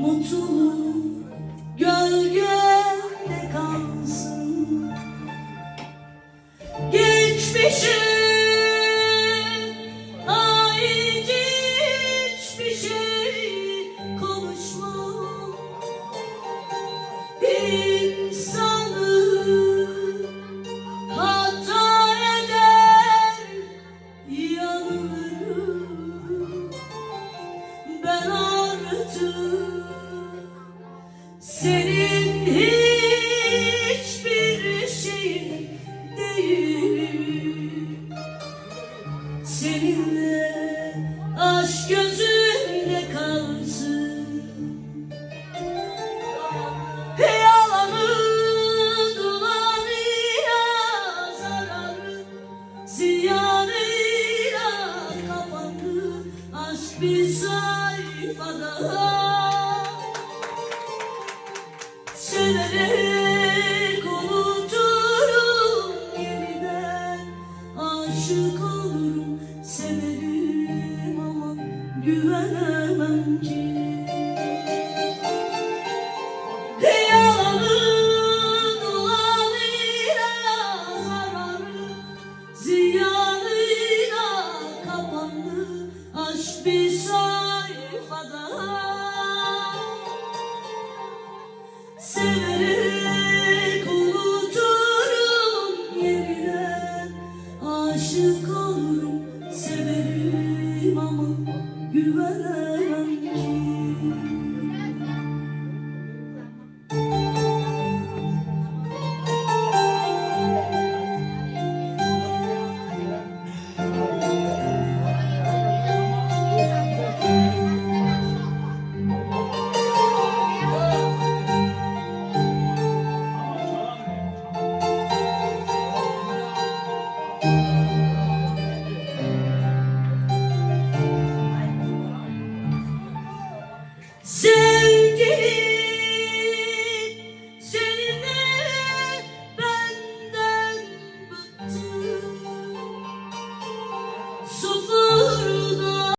mutluluk gölgende kalsın Geçmişim Thank you. Senin hiçbir şeyin değil. Seninle aşk gözünde bir sayfada Severek unuturum yeniden Aşık olurum. Severim ama güvenemem ki severim ama güvenemem ki